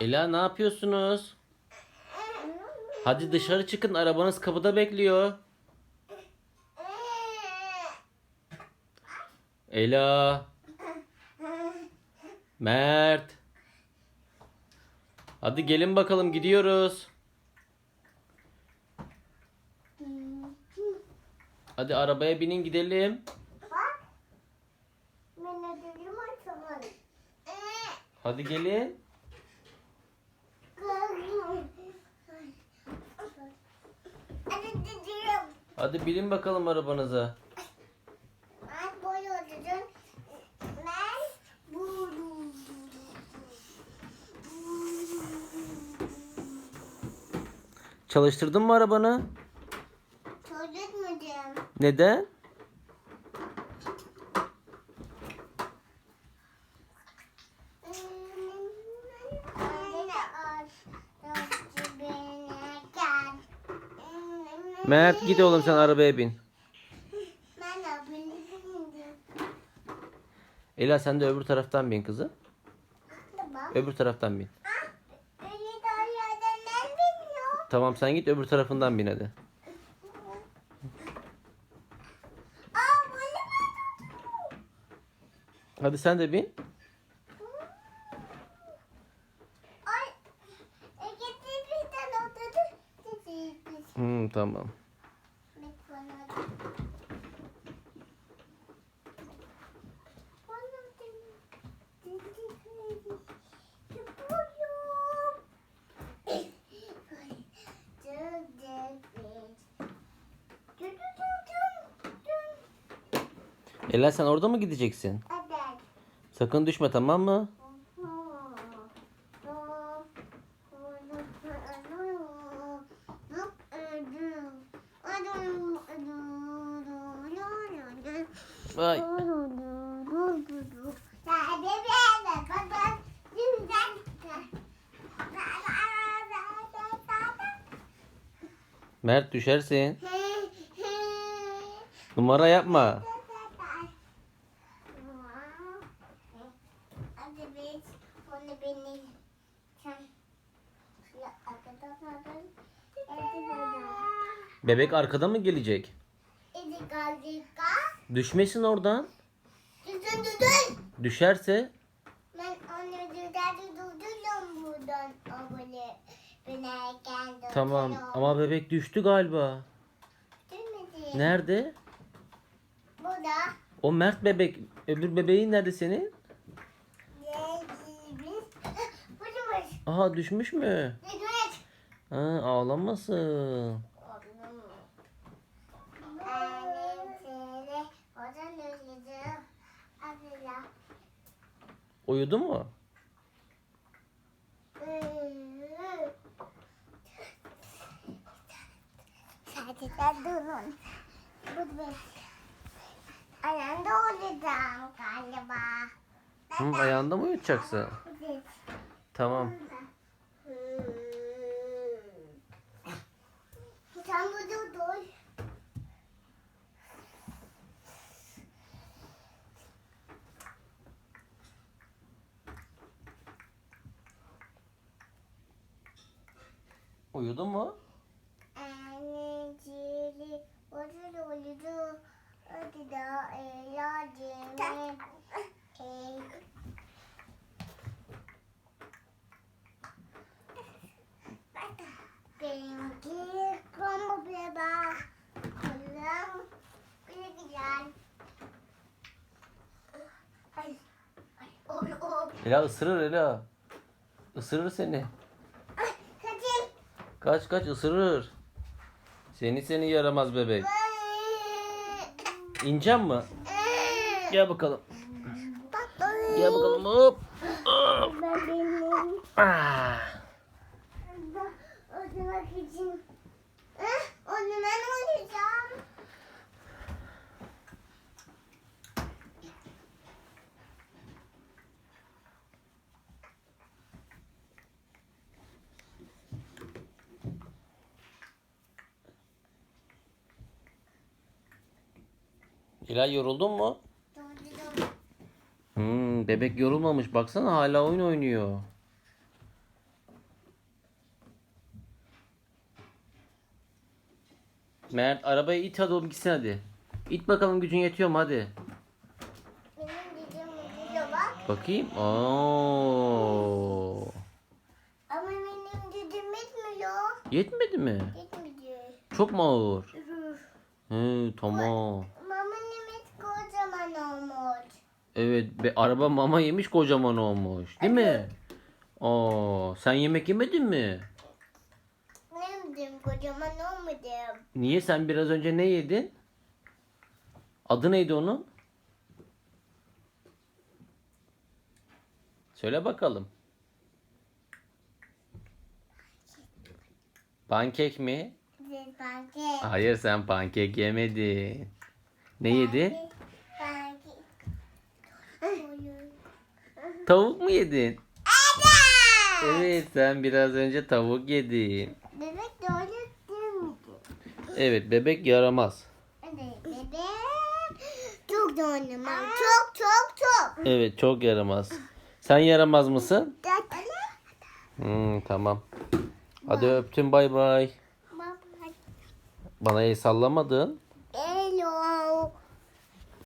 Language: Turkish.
Ela ne yapıyorsunuz? Hadi dışarı çıkın arabanız kapıda bekliyor. Ela. Mert. Hadi gelin bakalım gidiyoruz. Hadi arabaya binin gidelim. Hadi gelin. Hadi ödülüm. Hadi binin bakalım arabanıza. Ben böyle. Ben bu. Çalıştırdın mı arabanı? Diyeyim? Neden? Mert git oğlum sen arabaya bin. Ben bilmiyorum. Ela sen de öbür taraftan bin kızım. Tamam. Öbür taraftan bin. Ah. Tamam sen git öbür tarafından bin hadi. Hadi sen de bin. Tamam. Ela sen orada mı gideceksin? Evet. Sakın düşme tamam mı? Ay. Mert düşersin. Numara yapma. Bebek arkada mı gelecek? Düşmesin oradan. Düzün düzün. Düşerse Ben onu düzeldi durduruyorum buradan. Böyle binerken tamam ama bebek düştü galiba. Düşmedi. Nerede? Burada. O Mert bebek. Öbür bebeğin nerede senin? Yediğimiz. Buradaymış. Aha düşmüş mü? Düşmüş. Ha, ağlamasın. Annem seni oradan uyudu. Abla. Uyudu mu? Sadece durun. Bu bir. Ayağında olacağım galiba. Hı, ayağında mı uyutacaksın? Evet. Tamam. Sen burada dur. Uyudu mu? Anneciği orada uyudu. Hadi da ilacını. Benimki krombo beba. Kulağım bir güzel. Ay, ay, oy, oy. Ela ısırır Ela. Isırır seni. Kaç kaç ısırır. Seni seni yaramaz bebek. İneceğim mi? Gel bakalım. Gel bakalım hop. Ah. İlay yoruldun mu? Hmm, bebek yorulmamış. Baksana hala oyun oynuyor. Mert arabayı it hadi oğlum gitsin hadi. İt bakalım gücün yetiyor mu hadi. Benim gücüm yetiyor bak. Bakayım. Oo. Ama benim gücüm yetmiyor. Yetmedi mi? Yetmedi. Çok mu ağır? Hı, tamam. Evet be, araba mama yemiş kocaman olmuş. Değil mi? Oo, sen yemek yemedin mi? Bileyim kocaman olmadı. Niye sen biraz önce ne yedin? Adı neydi onun? Söyle bakalım. Pankek mi? Pankek. Hayır sen pankek yemedin. Ne yedin? Pankek. Tavuk mu yedin? Evet. Evet sen biraz önce tavuk yedin. Bebek de öyle değil miydi? Evet bebek yaramaz. Evet bebek. Çok da oynamam. Çok çok çok. Evet çok yaramaz. Sen yaramaz mısın? Hmm, tamam. Hadi öptüm bay bay. Bana el sallamadın.